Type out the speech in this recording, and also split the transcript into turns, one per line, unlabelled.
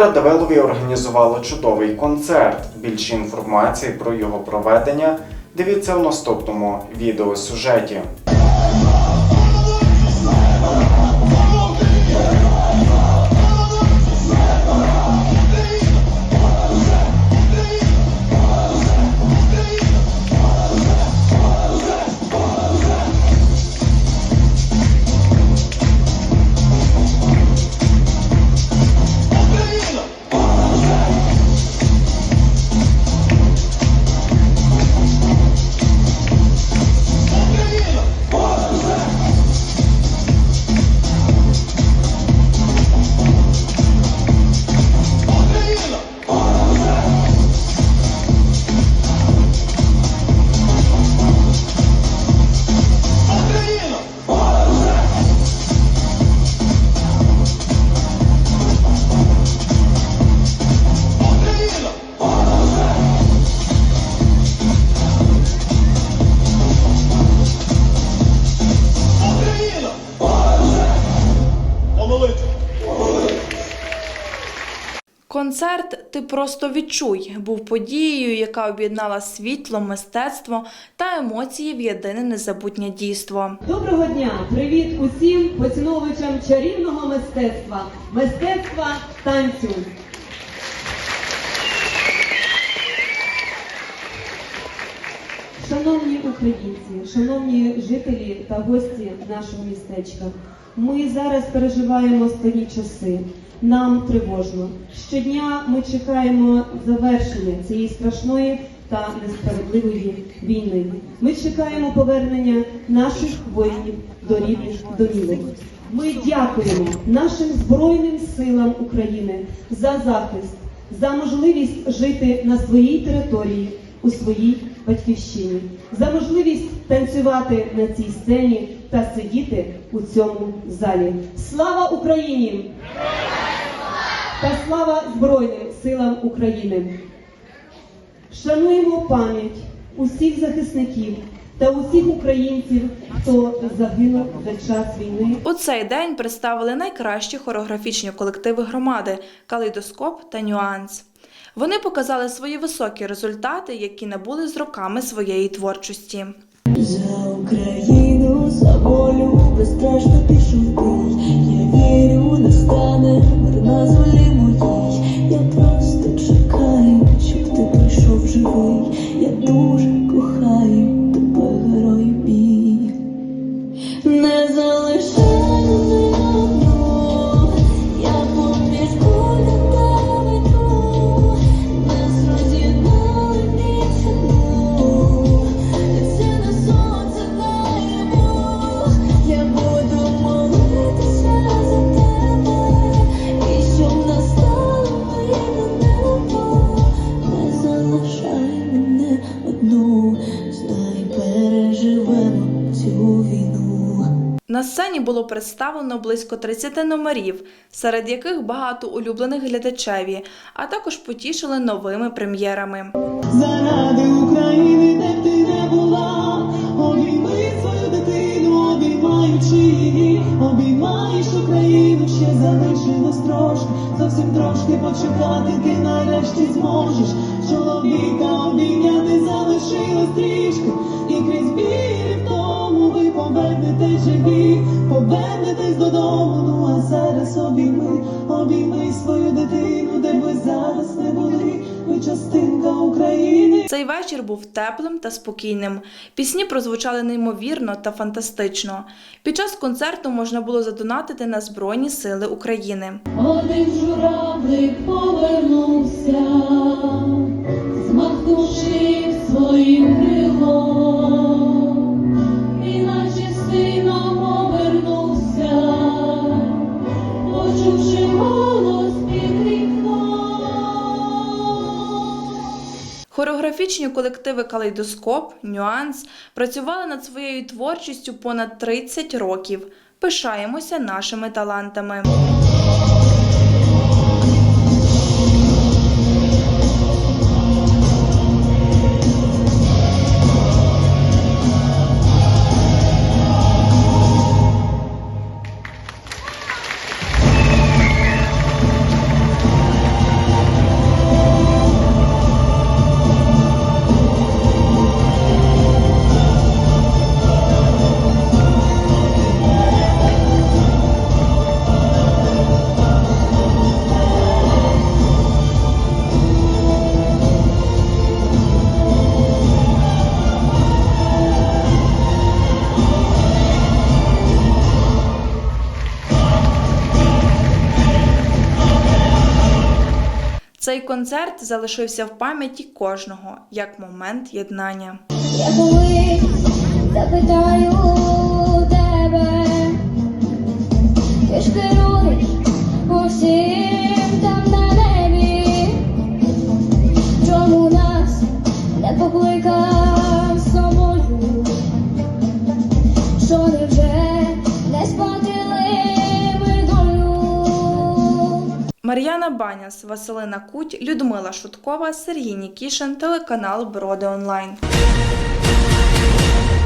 Радивилові організували чудовий концерт. Більше інформації про його проведення дивіться в наступному відеосюжеті.
Концерт Ти просто відчуй був подією, яка об'єднала світло, мистецтво та емоції в єдине незабутнє дійство.
Доброго дня! Привіт усім поціновувачам чарівного мистецтва, мистецтва танцю. Шановні українці, шановні жителі та гості нашого містечка, ми зараз переживаємо складні часи. Нам тривожно. Щодня ми чекаємо завершення цієї страшної та несправедливої війни. Ми чекаємо повернення наших воїнів до рідних домівок. Ми дякуємо нашим Збройним силам України за захист, за можливість жити на своїй території у своїй батьківщині, за можливість танцювати на цій сцені та сидіти у цьому залі. Слава Україні! Та слава Збройним силам України! Шануємо пам'ять усіх захисників та усіх українців, хто загинув за час війни
У цей день представили найкращі хореографічні колективи громади Калейдоскоп та Нюанс. Вони показали свої високі результати, які набули з роками своєї творчості.
За Україну, за волю,
сцені було представлено близько 30 номерів, серед яких багато улюблених глядачеві, а також потішили новими прем'єрами.
Заради України, де б ти не була, обійми свою дитину, обіймаючи її, обіймаєш Україну, ще залишилось трошки, зовсім трошки почекати, ти нарешті зможеш. Чоловіка обійняти залишилось трішки, і крізь білі ви повернетесь живі, повернетесь додому. Ну а зараз обійми, обійми свою дитину, де ви зараз не були, ви частинка України.
Цей вечір був теплим та спокійним. Пісні прозвучали неймовірно та фантастично. Під час концерту можна було задонатити на Збройні Сили України.
Один журавлик повернувся, змахнувши своїм крилом,
Хореографічні колективи Калейдоскоп, Нюанс працювали над своєю творчістю понад 30 років. Пишаємося нашими талантами. Цей концерт залишився в пам'яті кожного як момент єднання.
Я коли запитаю тебе, ти ж керуєш усім там на небі, чому нас не покликав
Мар'яна Баняс, Василина Куть, Людмила Шуткова, Сергій Нікішин, телеканал Броди Онлайн.